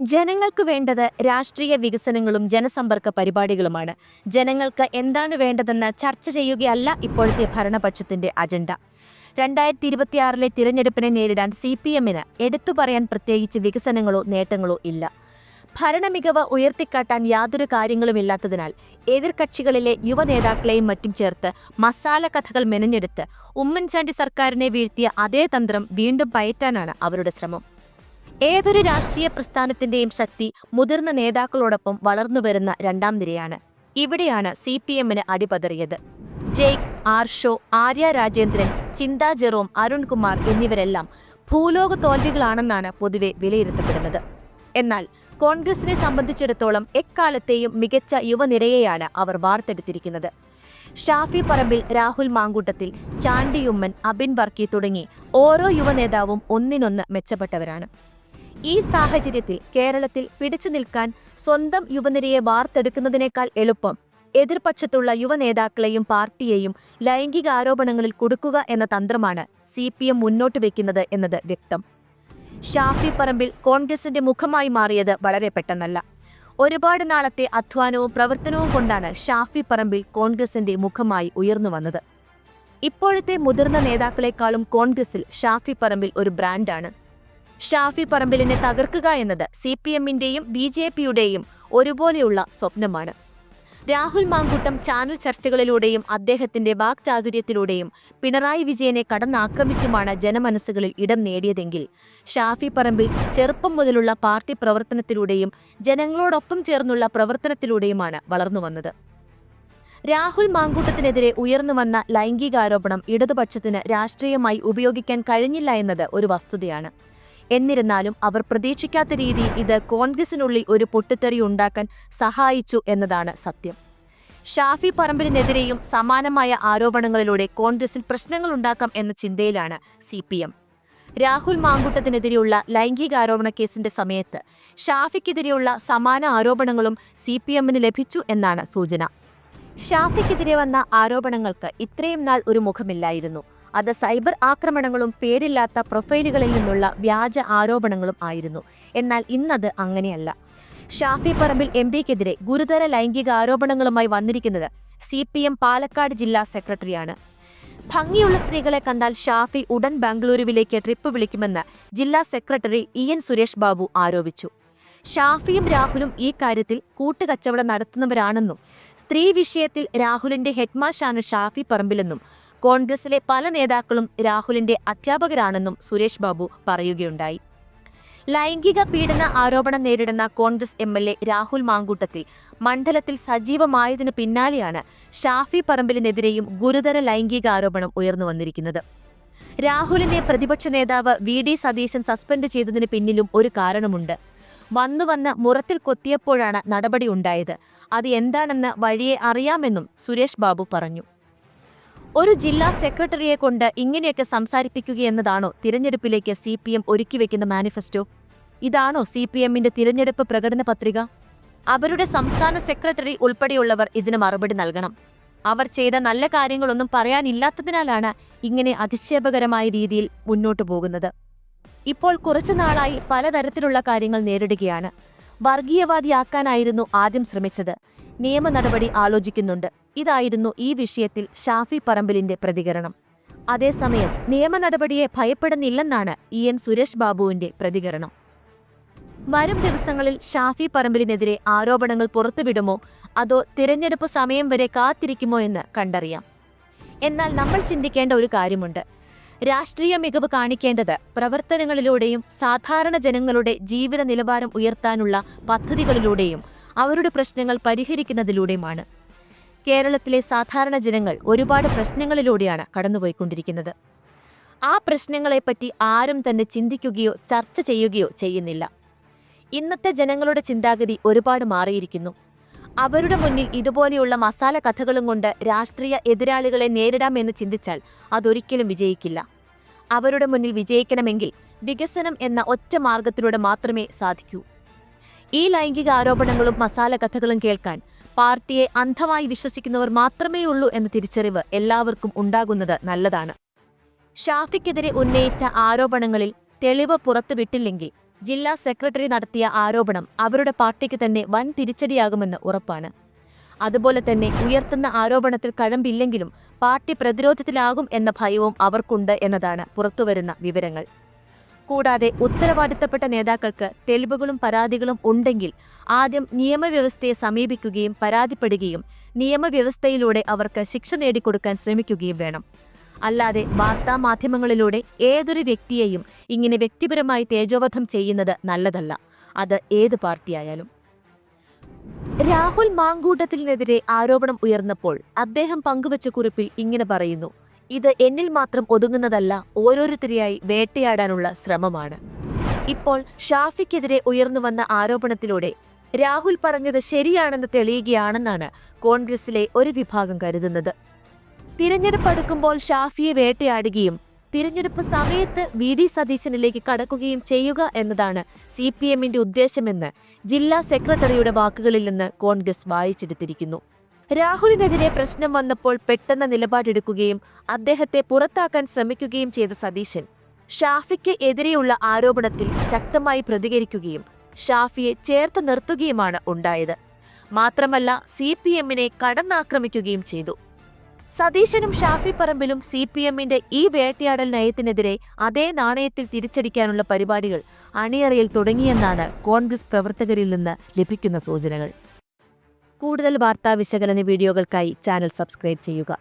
ജനങ്ങൾക്ക് വേണ്ടത് രാഷ്ട്രീയ വികസനങ്ങളും ജനസമ്പർക്ക പരിപാടികളുമാണ്. ജനങ്ങൾക്ക് എന്താണ് വേണ്ടതെന്ന് ചർച്ച ചെയ്യുകയല്ല ഇപ്പോഴത്തെ ഭരണപക്ഷത്തിന്റെ അജണ്ട. രണ്ടായിരത്തി ഇരുപത്തിയാറിലെ തിരഞ്ഞെടുപ്പിനെ നേരിടാൻ സി പി എമ്മിന് എടുത്തു പറയാൻ പ്രത്യേകിച്ച് വികസനങ്ങളോ നേട്ടങ്ങളോ ഇല്ല. ഭരണമികവ് ഉയർത്തിക്കാട്ടാൻ യാതൊരു കാര്യങ്ങളുമില്ലാത്തതിനാൽ എതിർകക്ഷികളിലെ യുവനേതാക്കളെയും മറ്റും ചേർത്ത് മസാല കഥകൾ മെനഞ്ഞെടുത്ത് ഉമ്മൻചാണ്ടി സർക്കാരിനെ വീഴ്ത്തിയ അതേ തന്ത്രം വീണ്ടും പയറ്റാനാണ് അവരുടെ ശ്രമം. ഏതൊരു രാഷ്ട്രീയ പ്രസ്ഥാനത്തിന്റെയും ശക്തി മുതിർന്ന നേതാക്കളോടൊപ്പം വളർന്നുവരുന്ന രണ്ടാം നിരയാണ്. ഇവിടെയാണ് സി പി എമ്മിന് അടിപതറിയത്. ആർ ആർഷോ ആര്യ രാജേന്ദ്രൻ ചിന്താ ജെറോം അരുൺകുമാർ എന്നിവരെല്ലാം ഭൂലോക തോൽവികളാണെന്നാണ് പൊതുവെ വിലയിരുത്തപ്പെടുന്നത്. എന്നാൽ കോൺഗ്രസിനെ സംബന്ധിച്ചിടത്തോളം എക്കാലത്തെയും മികച്ച യുവനിരയെയാണ് അവർ വാർത്തെടുത്തിരിക്കുന്നത്. ഷാഫി പറമ്പിൽ രാഹുൽ മാങ്കൂട്ടത്തിൽ ചാണ്ടിയുമ്മൻ അബിൻ വർക്കി തുടങ്ങി ഓരോ യുവനേതാവും ഒന്നിനൊന്ന് മെച്ചപ്പെട്ടവരാണ്. ഈ സാഹചര്യത്തിൽ കേരളത്തിൽ പിടിച്ചു നിൽക്കാൻ സ്വന്തം യുവനിരയെ വാർത്തെടുക്കുന്നതിനേക്കാൾ എളുപ്പം. എതിർപക്ഷത്തുള്ള യുവനേതാക്കളെയും പാർട്ടിയെയും ലൈംഗിക ആരോപണങ്ങളിൽ കുടുക്കുക എന്ന തന്ത്രമാണ് സി പി എം മുന്നോട്ട് വെക്കുന്നത് എന്നത് വ്യക്തം. ഷാഫി പറമ്പിൽ കോൺഗ്രസിന്റെ മുഖമായി മാറിയത് വളരെ പെട്ടെന്നല്ല. ഒരുപാട് നാളത്തെ അധ്വാനവും പ്രവർത്തനവും കൊണ്ടാണ് ഷാഫി പറമ്പിൽ കോൺഗ്രസിന്റെ മുഖമായി ഉയർന്നു വന്നത്. ഇപ്പോഴത്തെ മുതിർന്ന നേതാക്കളെക്കാളും കോൺഗ്രസിൽ ഷാഫി പറമ്പിൽ ഒരു ബ്രാൻഡാണ്. ഷാഫി പറമ്പിലിനെ തകർക്കുക എന്നത് സി പി എമ്മിന്റെയും ബി ജെ പിയുടെയും ഒരുപോലെയുള്ള സ്വപ്നമാണ്. രാഹുൽ മാങ്കൂട്ടം ചാനൽ ചർച്ചകളിലൂടെയും അദ്ദേഹത്തിന്റെ വാക്ചാതുര്യത്തിലൂടെയും പിണറായി വിജയനെ കടന്നാക്രമിച്ചുമാണ് ജനമനസ്സുകളിൽ ഇടം നേടിയതെങ്കിൽ ഷാഫി പറമ്പിൽ ചെറുപ്പം മുതലുള്ള പാർട്ടി പ്രവർത്തനത്തിലൂടെയും ജനങ്ങളോടൊപ്പം ചേർന്നുള്ള പ്രവർത്തനത്തിലൂടെയുമാണ് വളർന്നു വന്നത്. രാഹുൽ മാങ്കൂട്ടത്തിനെതിരെ ഉയർന്നു വന്ന ലൈംഗികാരോപണം ഇടതുപക്ഷത്തിന് രാഷ്ട്രീയമായി ഉപയോഗിക്കാൻ കഴിഞ്ഞില്ല എന്നത് ഒരു വസ്തുതയാണ്. എന്നിരുന്നാലും അവർ പ്രതീക്ഷിക്കാത്ത രീതിയിൽ ഇത് കോൺഗ്രസിനുള്ളിൽ ഒരു പൊട്ടിത്തെറി ഉണ്ടാക്കാൻ സഹായിച്ചു എന്നതാണ് സത്യം. ഷാഫി പറമ്പിലിനെതിരെയും സമാനമായ ആരോപണങ്ങളിലൂടെ കോൺഗ്രസിൽ പ്രശ്നങ്ങൾ ഉണ്ടാക്കാം എന്ന ചിന്തയിലാണ് സി പി എം. രാഹുൽ മാങ്കൂട്ടത്തിനെതിരെയുള്ള ലൈംഗികാരോപണ കേസിന്റെ സമയത്ത് ഷാഫിക്കെതിരെയുള്ള സമാന ആരോപണങ്ങളും സി പി എമ്മിന് ലഭിച്ചു എന്നാണ് സൂചന. ഷാഫിക്കെതിരെ വന്ന ആരോപണങ്ങൾക്ക് ഇത്രയും നാൾ ഒരു മുഖമില്ലായിരുന്നു. അത് സൈബർ ആക്രമണങ്ങളും പേരില്ലാത്ത പ്രൊഫൈലുകളിൽ നിന്നുള്ള വ്യാജ ആരോപണങ്ങളും ആയിരുന്നു. എന്നാൽ ഇന്നത് അങ്ങനെയല്ല. ഷാഫി പറമ്പിൽ എം പിക്കെതിരെ ഗുരുതര ലൈംഗിക ആരോപണങ്ങളുമായി വന്നിരിക്കുന്നത് സി പി എം പാലക്കാട് ജില്ലാ സെക്രട്ടറിയാണ്. ഭംഗിയുള്ള സ്ത്രീകളെ കണ്ടാൽ ഷാഫി ഉടൻ ബാംഗ്ലൂരുവിലേക്ക് ട്രിപ്പ് വിളിക്കുമെന്ന് ജില്ലാ secretary E N Suresh Babu ആരോപിച്ചു. ഷാഫിയും രാഹുലും ഈ കാര്യത്തിൽ കൂട്ടുകച്ചവടം നടത്തുന്നവരാണെന്നും സ്ത്രീ വിഷയത്തിൽ രാഹുലിന്റെ ഹെഡ്മാഷാണ് ഷാഫി പറമ്പിലെന്നും കോൺഗ്രസിലെ പല നേതാക്കളും രാഹുലിന്റെ അധ്യാപകരാണെന്നും സുരേഷ് ബാബു പറയുകയുണ്ടായി. ലൈംഗിക പീഡന ആരോപണം നേരിടുന്ന Congress M L A Rahul Mankoottathil മണ്ഡലത്തിൽ സജീവമായതിനു പിന്നാലെയാണ് ഷാഫി പറമ്പിലിനെതിരെയും ഗുരുതര ലൈംഗിക ആരോപണം ഉയർന്നു വന്നിരിക്കുന്നത്. രാഹുലിനെ പ്രതിപക്ഷ നേതാവ് വി ഡി സതീശൻ സസ്പെൻഡ് ചെയ്തതിന് പിന്നിലും ഒരു കാരണമുണ്ട്. വന്നു വന്ന് മുറത്തിൽ കൊത്തിയപ്പോഴാണ് നടപടി ഉണ്ടായത്. അത് എന്താണെന്ന് വഴിയെ അറിയാമെന്നും സുരേഷ് ബാബു പറഞ്ഞു. ഒരു ജില്ലാ സെക്രട്ടറിയെ കൊണ്ട് ഇങ്ങനെയൊക്കെ സംസാരിപ്പിക്കുകയെന്നതാണോ തിരഞ്ഞെടുപ്പിലേക്ക് സി പി എം ഒരുക്കിവെക്കുന്ന മാനിഫെസ്റ്റോ? ഇതാണോ സി പി എമ്മിന്റെ തിരഞ്ഞെടുപ്പ് പ്രകടന പത്രിക? അവരുടെ സംസ്ഥാന സെക്രട്ടറി ഉൾപ്പെടെയുള്ളവർ ഇതിന് മറുപടി നൽകണം. അവർ ചെയ്ത നല്ല കാര്യങ്ങളൊന്നും പറയാനില്ലാത്തതിനാലാണ് ഇങ്ങനെ അധിക്ഷേപകരമായ രീതിയിൽ മുന്നോട്ടു പോകുന്നത്. ഇപ്പോൾ കുറച്ചു നാളായി പലതരത്തിലുള്ള കാര്യങ്ങൾ നേരിടുകയാണ്. വർഗീയവാദിയാക്കാനായിരുന്നു ആദ്യം ശ്രമിച്ചത്. നിയമ നടപടി ആലോചിക്കുന്നുണ്ട്. ഇതായിരുന്നു ഈ വിഷയത്തിൽ ഷാഫി പറമ്പിലിന്റെ പ്രതികരണം. അതേസമയം നിയമ നടപടിയെ ഭയപ്പെടുന്നില്ലെന്നാണ് ഇ എൻ സുരേഷ് ബാബുവിന്റെ പ്രതികരണം. വരും ദിവസങ്ങളിൽ ഷാഫി പറമ്പിലിനെതിരെ ആരോപണങ്ങൾ പുറത്തുവിടുമോ? അതോ തിരഞ്ഞെടുപ്പ് സമയം വരെ കാത്തിരിക്കുമോ എന്ന് കണ്ടറിയാം. എന്നാൽ നമ്മൾ ചിന്തിക്കേണ്ട ഒരു കാര്യമുണ്ട്. രാഷ്ട്രീയ മികവ് കാണിക്കേണ്ടത് പ്രവർത്തനങ്ങളിലൂടെയും സാധാരണ ജനങ്ങളുടെ ജീവിത നിലവാരം ഉയർത്താനുള്ള പദ്ധതികളിലൂടെയും അവരുടെ പ്രശ്നങ്ങൾ പരിഹരിക്കുന്നതിലൂടെയുമാണ്. കേരളത്തിലെ സാധാരണ ജനങ്ങൾ ഒരുപാട് പ്രശ്നങ്ങളിലൂടെയാണ് കടന്നുപോയിക്കൊണ്ടിരിക്കുന്നത്. ആ പ്രശ്നങ്ങളെപ്പറ്റി ആരും തന്നെ ചിന്തിക്കുകയോ ചർച്ച ചെയ്യുകയോ ചെയ്യുന്നില്ല. ഇന്നത്തെ ജനങ്ങളുടെ ചിന്താഗതി ഒരുപാട് മാറിയിരിക്കുന്നു. അവരുടെ മുന്നിൽ ഇതുപോലെയുള്ള മസാല കഥകളും കൊണ്ട് രാഷ്ട്രീയ എതിരാളികളെ നേരിടാമെന്ന് ചിന്തിച്ചാൽ അതൊരിക്കലും വിജയിക്കില്ല. അവരുടെ മുന്നിൽ വിജയിക്കണമെങ്കിൽ വികസനം എന്ന ഒറ്റ മാർഗത്തിലൂടെ മാത്രമേ സാധിക്കൂ. ഈ ലൈംഗിക ആരോപണങ്ങളും മസാല കഥകളും കേൾക്കാൻ പാർട്ടിയെ അന്ധമായി വിശ്വസിക്കുന്നവർ മാത്രമേ ഉള്ളൂ എന്ന തിരിച്ചറിവ് എല്ലാവർക്കും ഉണ്ടാകുന്നത് നല്ലതാണ്. ഷാഫിക്കെതിരെ ഉന്നയിച്ച ആരോപണങ്ങളിൽ തെളിവ് പുറത്തുവിട്ടില്ലെങ്കിൽ ജില്ലാ സെക്രട്ടറി നടത്തിയ ആരോപണം അവരുടെ പാർട്ടിക്ക് തന്നെ വൻ തിരിച്ചടിയാകുമെന്ന് ഉറപ്പാണ്. അതുപോലെ തന്നെ ഉയർത്തുന്ന ആരോപണത്തിൽ കഴമ്പില്ലെങ്കിലും പാർട്ടി പ്രതിരോധത്തിലാകും എന്ന ഭയവും അവർക്കുണ്ട് എന്നതാണ് പുറത്തുവരുന്ന വിവരങ്ങൾ. കൂടാതെ ഉത്തരവാദിത്തപ്പെട്ട നേതാക്കൾക്ക് തെളിവുകളും പരാതികളും ഉണ്ടെങ്കിൽ ആദ്യം നിയമവ്യവസ്ഥയെ സമീപിക്കുകയും പരാതിപ്പെടുകയും നിയമവ്യവസ്ഥയിലൂടെ അവർക്ക് ശിക്ഷ നേടിക്കൊടുക്കാൻ ശ്രമിക്കുകയും വേണം. അല്ലാതെ വാർത്താ മാധ്യമങ്ങളിലൂടെ ഏതൊരു വ്യക്തിയെയും ഇങ്ങനെ വ്യക്തിപരമായി തേജോവധം ചെയ്യുന്നത് നല്ലതല്ല. അത് ഏത് പാർട്ടിയായാലും. രാഹുൽ മാങ്കൂട്ടത്തിനെതിരെ ആരോപണം ഉയർന്നപ്പോൾ അദ്ദേഹം പങ്കുവച്ച കുറിപ്പിൽ ഇങ്ങനെ പറയുന്നു. ഇത് എന്നിൽ മാത്രം ഒതുങ്ങുന്നതല്ല ഓരോരുത്തരെയായി വേട്ടയാടാനുള്ള ശ്രമമാണ്. ഇപ്പോൾ ഷാഫിക്കെതിരെ ഉയർന്നു വന്ന ആരോപണത്തിലൂടെ രാഹുൽ പറഞ്ഞത് ശരിയാണെന്ന് തെളിയുകയാണെന്നാണ് കോൺഗ്രസിലെ ഒരു വിഭാഗം കരുതുന്നത്. തിരഞ്ഞെടുപ്പ് അടുക്കുമ്പോൾ ഷാഫിയെ വേട്ടയാടുകയും തിരഞ്ഞെടുപ്പ് സമയത്ത് വി ഡി സതീശനിലേക്ക് കടക്കുകയും ചെയ്യുക എന്നതാണ് സി പി എമ്മിന്റെ ഉദ്ദേശമെന്ന് ജില്ലാ സെക്രട്ടറിയുടെ വാക്കുകളിൽ നിന്ന് കോൺഗ്രസ് വായിച്ചെടുത്തിരിക്കുന്നു. രാഹുലിനെതിരെ പ്രശ്നം വന്നപ്പോൾ പെട്ടെന്ന് നിലപാടെടുക്കുകയും അദ്ദേഹത്തെ പുറത്താക്കാൻ ശ്രമിക്കുകയും ചെയ്ത സതീശൻ. ഷാഫിക്ക് എതിരെയുള്ള ആരോപണത്തിൽ ശക്തമായി പ്രതികരിക്കുകയും ഷാഫിയെ ചേർത്ത് നിർത്തുകയുമാണ് ഉണ്ടായത്. മാത്രമല്ല സി പി എമ്മിനെ കടന്നാക്രമിക്കുകയും ചെയ്തു. സതീശനും ഷാഫി പറമ്പിലും സി പി എമ്മിന്റെ ഈ വേട്ടയാടൽ നയത്തിനെതിരെ അതേ നാണയത്തിൽ തിരിച്ചടിക്കാനുള്ള പരിപാടികൾ അണിയറയിൽ തുടങ്ങിയെന്നാണ് കോൺഗ്രസ് പ്രവർത്തകരിൽ നിന്ന് ലഭിക്കുന്ന സൂചനകൾ. കൂടുതൽ വാർത്താ വിശകലന വീഡിയോകൾക്കായി ചാനൽ സബ്സ്ക്രൈബ് ചെയ്യുക.